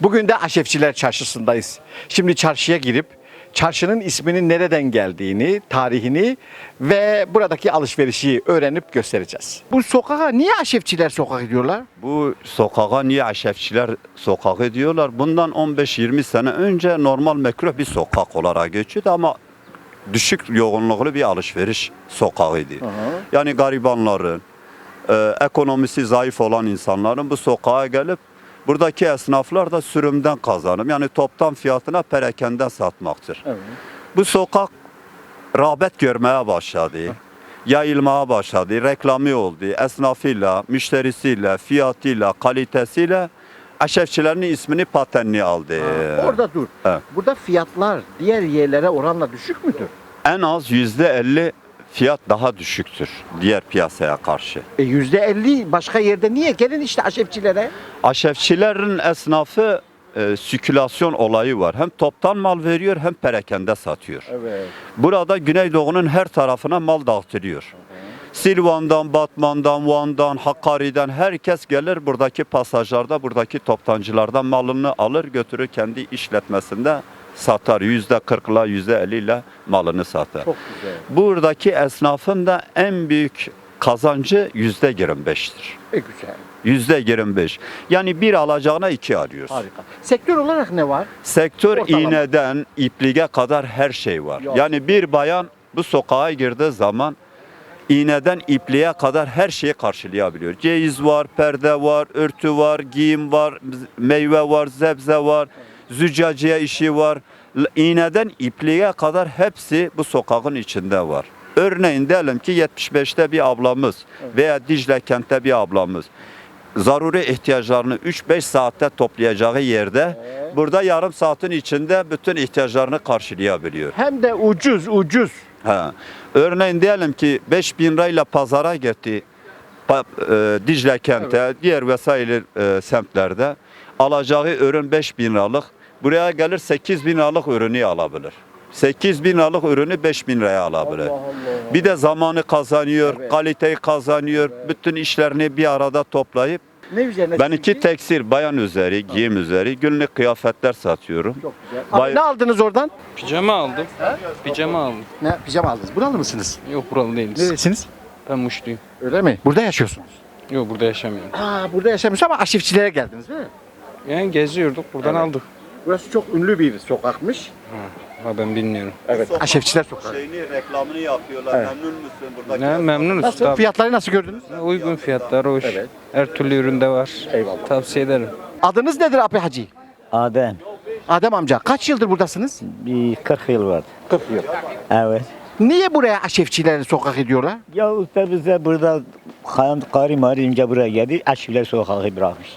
Bugün de Aşefçiler Çarşısı'ndayız. Şimdi çarşıya girip çarşının isminin nereden geldiğini, tarihini ve buradaki alışverişi öğrenip göstereceğiz. Bu sokağa niye Aşefçiler Sokak diyorlar? Bu sokağa niye Aşefçiler sokağı diyorlar? Bundan 15-20 sene önce normal mekruh bir sokak olarak geçiyordu ama düşük yoğunluklu bir alışveriş sokağıydı. Yani garibanların, e, ekonomisi zayıf olan insanların bu sokağa gelip buradaki esnaflar da sürümden kazanım. Yani toptan fiyatına perakende satmaktır. Bu sokak rağbet görmeye başladı. Yayılmaya başladı. Reklamı oldu. Esnafıyla, müşterisiyle, fiyatıyla, kalitesiyle Aşefçilerin ismini patenli aldı. Orada dur. Evet. Burada fiyatlar diğer yerlere oranla düşük müdür? En az yüzde elli fiyat daha düşüktür diğer piyasaya karşı. E yüzde elli başka yerde niye? Gelin işte Aşefçilere. Aşefçilerin esnafı e, sükülasyon olayı var. Hem toptan mal veriyor hem perakende satıyor. Evet. Burada Güneydoğu'nun her tarafına mal dağıtılıyor. Silvan'dan, Batman'dan, Van'dan, Hakkari'den herkes gelir buradaki pasajlarda, buradaki toptancılardan malını alır götürür kendi işletmesinde satar. Yüzde kırkla, yüzde elliyle malını satar. Çok güzel. Buradaki esnafın da en büyük kazancı yüzde 25'tir. E güzel. Yüzde 25. Yani bir alacağına iki alıyoruz. Harika. Sektör olarak ne var? Sektör Ortalama. iğneden ipliğe kadar her şey var. Ya. Yani bir bayan bu sokağa girdiği zaman iğneden ipliğe kadar her şeyi karşılayabiliyor. Ceyiz var, perde var, örtü var, giyim var, meyve var, zebze var, züccaciye işi var. İğneden ipliğe kadar hepsi bu sokağın içinde var. Örneğin diyelim ki 75'te bir ablamız veya Dicle kentte bir ablamız zaruri ihtiyaçlarını 3-5 saatte toplayacağı yerde burada yarım saatin içinde bütün ihtiyaçlarını karşılayabiliyor. Hem de ucuz ucuz. Ha. Örneğin diyelim ki 5000 lirayla pazara gitti pa- e, Dicle kente, diğer vesaire e, semtlerde alacağı ürün 5000 liralık. Buraya gelir 8000 liralık ürünü alabilir. 8000 liralık ürünü 5000 liraya alabilir. Bir de zamanı kazanıyor, Evet. kaliteyi kazanıyor. Bütün işlerini bir arada toplayıp Ne üzerine? ben iki tekstil, bayan üzeri, giyim üzeri, günlük kıyafetler satıyorum. Çok güzel. Abi Bay- ne aldınız oradan? Pijama aldım. Pijama aldım. Ne pijama aldınız? Buralı mısınız? Yok buralı değiliz. Neresiniz? Ben Muşluyum. Öyle mi? Burada yaşıyorsunuz. Yok burada yaşamıyorum. Aa burada yaşamıyorsunuz ama aşifçilere geldiniz değil mi? Yani geziyorduk buradan Evet. aldık. Burası çok ünlü bir sokakmış. Ha ben bilmiyorum. Evet. Aşefçiler sokağı. Şeyini, reklamını yapıyorlar. Evet. Memnun musun? Buradaki Ne memnunuz. Nasıl? Tabii. Fiyatları nasıl gördünüz? Uygun fiyatlar hoş. Evet. Her türlü üründe var. Eyvallah. Tavsiye ederim. Adınız nedir Abi Hacı? Adem Adem amca. Kaç yıldır buradasınız? bir 40 yıl vardı. 40 yıl. Evet. Niye buraya Aşefçiler sokak ediyorlar? Ya usta bize burada kan karı marı ince buraya geldi. Aşiler sokağı bırakmış.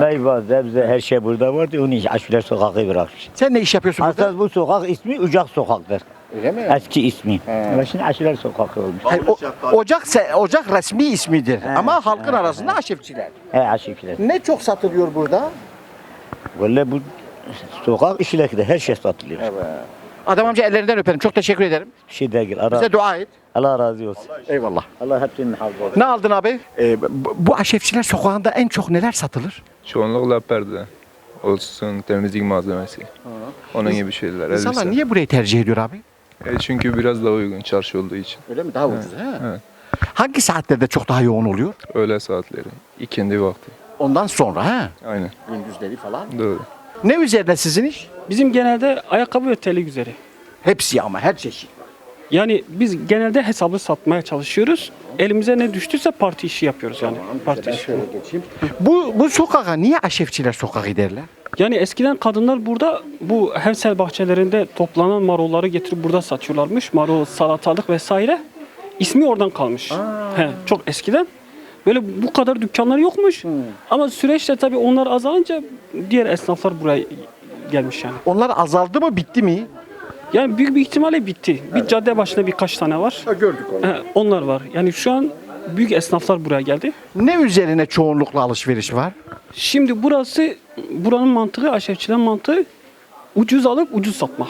Meyve, sebze her şey burada vardı. Onun için Aşiler sokağı bırakmış. Sen ne iş yapıyorsun burada? Asıl bu sokak ismi Ucak Sokak'tır. Öyle mi? Eski ismi. Ama şimdi Aşiler Sokağı olmuş. Hayır, o- ocak se- ocak resmi ismidir Evet, ama halkın evet, arasında Aşefçiler. He Aşiler. Ne çok satılıyor burada? Vallahi bu sokak işlekte her şey satılıyor. Adam amca ellerinden öperim. Çok teşekkür ederim. Bir şey değil. Ara, Bize dua et. Allah razı olsun. Eyvallah. Allah hepsini hafız olsun. Ne aldın abi? Ee, bu, bu Aşefçiler sokağında en çok neler satılır? Çoğunlukla perde olsun, temizlik malzemesi. Onun gibi şeyler. İnsanlar elbise. niye burayı tercih ediyor abi? E çünkü biraz daha uygun çarşı olduğu için. Öyle mi? Daha ucuz he? evet. Hangi saatlerde çok daha yoğun oluyor? Öğle saatleri, ikindi vakti. Ondan sonra he? Aynen, Gündüzleri falan. doğru. Ne üzerine sizin iş? Bizim genelde ayakkabı ve terlik üzeri. Hepsi ama her çeşit. Yani biz genelde hesabı satmaya çalışıyoruz. Elimize ne düştüyse parti işi yapıyoruz yani. Parti işi. Bu, bu sokağa niye Aşefçiler sokağı derler? Yani eskiden kadınlar burada bu hevsel bahçelerinde toplanan marulları getirip burada satıyorlarmış. Marul, salatalık vesaire. İsmi oradan kalmış. He, çok eskiden. Böyle bu kadar dükkanlar yokmuş. Ama süreçte tabii onlar azalınca diğer esnaflar buraya gelmiş yani. Onlar azaldı mı bitti mi? Yani büyük bir ihtimalle bitti. Bir cadde başında birkaç tane var. gördük onu. He, onlar var. Yani şu an büyük esnaflar buraya geldi. Ne üzerine çoğunlukla alışveriş var? Şimdi burası buranın mantığı, aşevçilerin mantığı ucuz alıp ucuz satmak.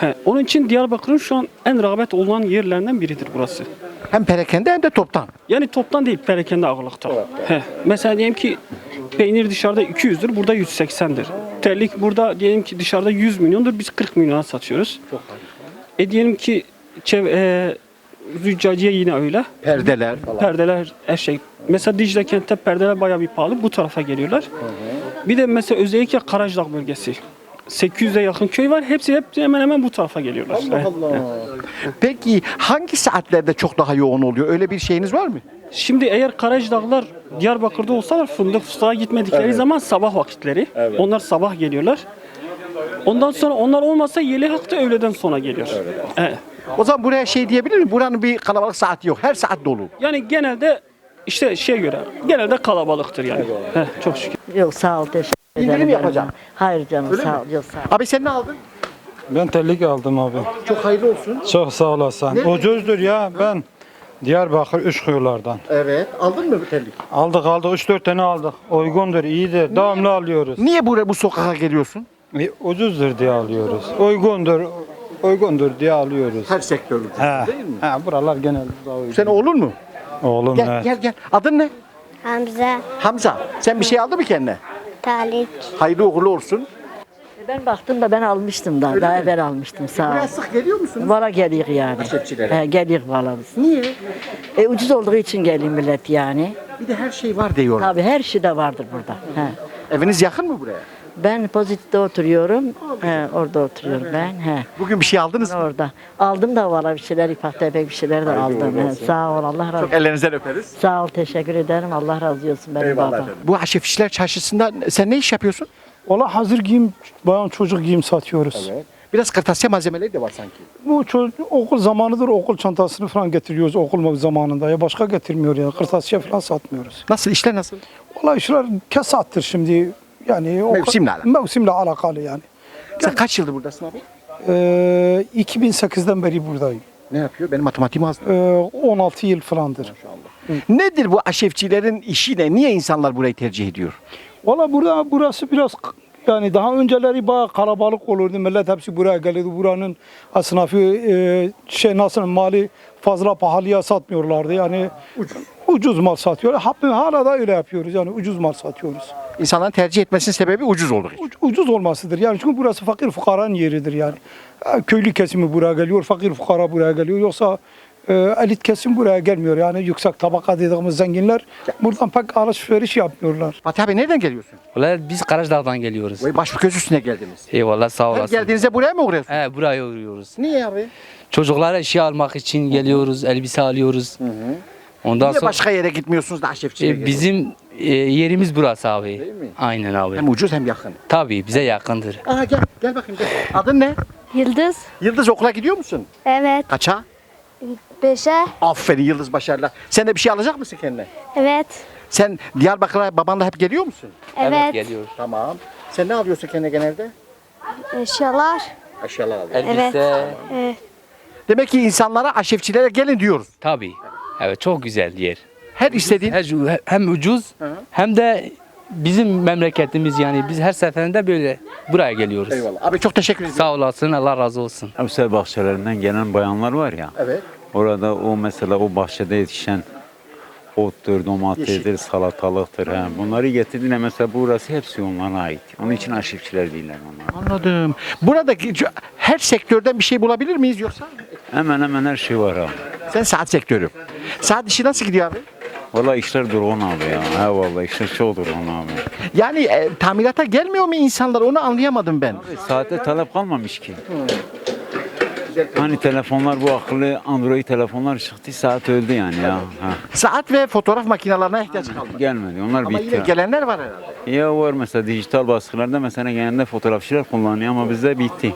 He, onun için Diyarbakır'ın şu an en rağbet olan yerlerinden biridir burası. Hem perakende hem de toptan. Yani toptan değil perakende ağırlıkta. He. Mesela diyelim ki peynir dışarıda 200'dür, burada 180'dir. Terlik burada diyelim ki dışarıda 100 milyondur, biz 40 milyona satıyoruz. E diyelim ki çev e, züccaciye yine öyle. Perdeler falan. Perdeler her şey. Mesela Dicle kentte perdeler bayağı bir pahalı. Bu tarafa geliyorlar. Bir de mesela özellikle Karacadağ bölgesi. 800'e yakın köy var. Hepsi hep hemen hemen bu tarafa geliyorlar. Evet. Peki hangi saatlerde çok daha yoğun oluyor? Öyle bir şeyiniz var mı? Şimdi eğer Karacadağlar Diyarbakır'da olsalar fındık fıstığa gitmedikleri zaman sabah vakitleri. Onlar sabah geliyorlar. Ondan sonra onlar olmasa Yelihak da öğleden sonra geliyor. Evet. O zaman buraya şey diyebilir miyim? Buranın bir kalabalık saati yok. Her saat dolu. Yani genelde işte şey göre genelde kalabalıktır yani. Heh, çok şükür. Yok sağ ol teşekkür. İndirim yapacağım. Hayır canım Öyle sağ ol. Yok sağ ol. Abi sen ne aldın? Ben terlik aldım abi. Çok hayırlı olsun. Çok sağ olasın. Ne? Ucuzdur ya ben Diyarbakır Üşkuyular'dan. Evet. Aldın mı bu terlik? Aldık aldık 3-4 tane aldık. Uygundur, iyidir. Devamlı alıyoruz. Niye buraya bu sokağa geliyorsun? E, Ucuzdur diye alıyoruz. Uygundur. Uygundur diye alıyoruz. Her sektörlü. He. Değil mi? He, buralar genelde daha uygun. Sen oğlun mu? Oğlum Gel evet. gel gel. Adın ne? Hamza, Hamza. Sen bir şey aldın mı kendine? Talip, Hayırlı uğurlu olsun. Ben baktım da ben almıştım da. Öyle daha mi? evvel almıştım sağ ol. Buraya sık geliyor musunuz? Valla geliyor yani. Aşepçilere. He, geliyor valla biz. Niye? E, ucuz olduğu için geliyor millet yani. Bir de her şey var diyorlar. Tabii her şey de vardır burada. He. Eviniz yakın mı buraya? Ben pozitifte oturuyorum. He, orada oturuyorum ben. He. Bugün bir şey aldınız mı? Orada. Aldım da valla bir şeyler, ipek tefek bir şeyler de aldım. He. Sağ ol Allah razı olsun. Çok ellerinizden öperiz. Sağ ol teşekkür ederim. Allah razı olsun benim babam. Bu Aşefçiler Çarşısı'nda sen ne iş yapıyorsun? Valla hazır giyim, bayan çocuk giyim satıyoruz. Biraz kırtasiye malzemeleri de var sanki. Bu çocuk, okul zamanıdır okul çantasını falan getiriyoruz okul zamanında. Ya başka getirmiyor ya. Kırtasiye falan satmıyoruz. Nasıl işler nasıl? Valla işler kesattır şimdi. Yani o- Mevsimle alakalı. Mevsimle alakalı yani. Sen kaç yıldır buradasın abi? Ee, 2008'den beri buradayım. Ne yapıyor? Benim matematiğim az. Ee, 16 yıl falandır. Nedir bu aşefçilerin işi ne? Niye insanlar burayı tercih ediyor? Valla burada burası biraz yani daha önceleri bayağı kalabalık olurdu. Millet hepsi buraya geliyordu. Buranın esnafı e, şey nasıl mali fazla pahalıya satmıyorlardı. Yani ucuz, mal satıyor. Hala da öyle yapıyoruz. Yani ucuz mal satıyoruz. İnsanların tercih etmesinin sebebi ucuz olduğu için. Uc- Ucuz olmasıdır. Yani çünkü burası fakir fukaranın yeridir yani. Köylü kesimi buraya geliyor, fakir fukara buraya geliyor. Yoksa e, elit kesim buraya gelmiyor. Yani yüksek tabaka dediğimiz zenginler buradan pek alışveriş yapmıyorlar. Fatih abi nereden geliyorsun? Valla biz Karacadağ'dan geliyoruz. Vay baş göz üstüne geldiniz. Eyvallah sağ Her olasın. geldiğinizde buraya mı uğruyorsun? He buraya uğruyoruz. Niye abi? Çocuklara eşya almak için geliyoruz, elbise alıyoruz. Ondan Niye sonra başka yere gitmiyorsunuz da aşefçiye E, bizim e, yerimiz burası abi. mi? Aynen abi. Hem ucuz hem yakın. Tabii bize yakındır. Aa gel, gel bakayım gel. Adın ne? Yıldız, Yıldız okula gidiyor musun? evet, Kaça? Beşe, Aferin Yıldız başarılar. Sen de bir şey alacak mısın kendine? evet, Sen Diyarbakır'a babanla hep geliyor musun? evet, geliyoruz. Tamam. Sen ne alıyorsun kendine genelde? eşyalar, Aşağılar alıyorsun. Elbise. evet. Demek ki insanlara aşefçilere gelin diyoruz. Tabii. Evet çok güzel yer. Her istediğin Her- Hem ucuz hem de bizim memleketimiz yani biz her seferinde böyle buraya geliyoruz. Eyvallah. Abi çok teşekkür ederim. Sağ olasın Allah razı olsun. Emsal bahçelerinden gelen bayanlar var ya. Evet. Orada o mesela o bahçede yetişen ottur, domatesdir, salatalıktır. He. Bunları getirdiler mesela burası hepsi onlara ait. Onun için aşıkçılar değiller onlar. Anladım. Buradaki her sektörden bir şey bulabilir miyiz yoksa? Hemen hemen her şey var abi. Sen saat sektörü. Saat işi nasıl gidiyor abi? Valla işler durgun abi ya. He vallahi işler çok durgun abi. Yani e, tamirata gelmiyor mu insanlar onu anlayamadım ben. Saate talep kalmamış ki. Hani telefonlar bu akıllı Android telefonlar çıktı saat öldü yani ya. Ha. Saat ve fotoğraf makinelerine ihtiyaç kalmadı. Gelmedi onlar Ama bitti. yine gelenler var herhalde. Ya var mesela dijital baskılarda mesela genelde fotoğrafçılar kullanıyor ama bizde bitti.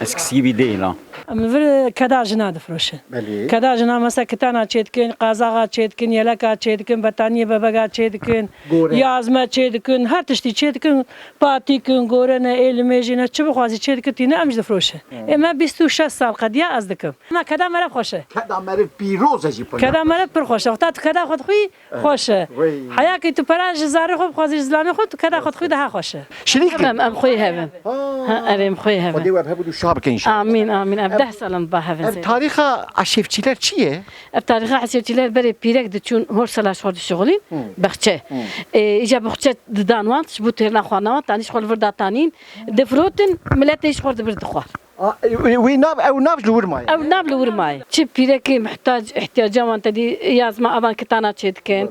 Eskisi gibi değil ha. Vir kada jina difroşin. Bəli. Kada jina mesela kitana çetkin, qazağa çetkin, yeleka çetkin, bataniye bebeğe çetkin, Gore. yazma çetkin, her tişti çetkin, patikin, gorene, elmejine, çubuk vazi çetkin tine amj difroşin. Ema 26 sal qadiya az dikim. Ama kada mera xoşe. Kada meri piroza jipana. Kada mera pir xoşe. Waqta kada xod xuy xoşe. Vay. Haya ki tu para jizari xob xwazi jizlami xod kada xod xuy daha xoşe. Şirik. Tamam am xuy Erim xoy heve. Odê web hebu şah bike inşallah. Amin amin. Ev 10 salan ba heve. Ev tarixa aşevçiler çiye? Ev tarixa aşevçiler berê pîrek diçûn hor sala şor dişeğolîn bexçe. Îja bexçe didan wan bu têrna xwanawat tanî şor vir datanîn difrotin milletê şor dibir dixwar. Evnav evnav vurmay. Evnav vurmay. Çip pireki muhtaç ihtiyaca var dedi e, yazma avan kitana çetken,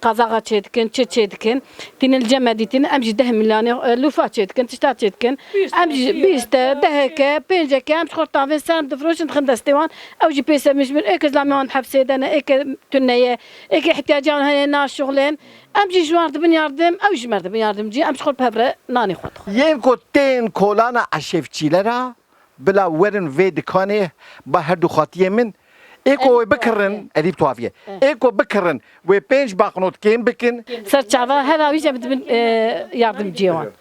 kazağa e, çetken, çe çetken. Tinil cemeditin emci deh milyane lufa çetken, tişta çetken. Emci biste deheke, penceke, emci kortan ve sen difroşun tıkındestevan. Evci pese müşmür, eke zlamiyon hapsedene, eke tünneye, eke ihtiyaca var hene nar şuğlen. Emci juardı bin yardım, evci merdi bin yardımcı, emci korp hebre nani khudu. Yev kotten kolana aşefçilere, bila verin ve dikane ba her du xatiye min Eko bikirin, elif tuhafiye. Eko bikirin ve penç baknot kim bikin. سر تعبا هذا ويجا بدبن يردم جيوان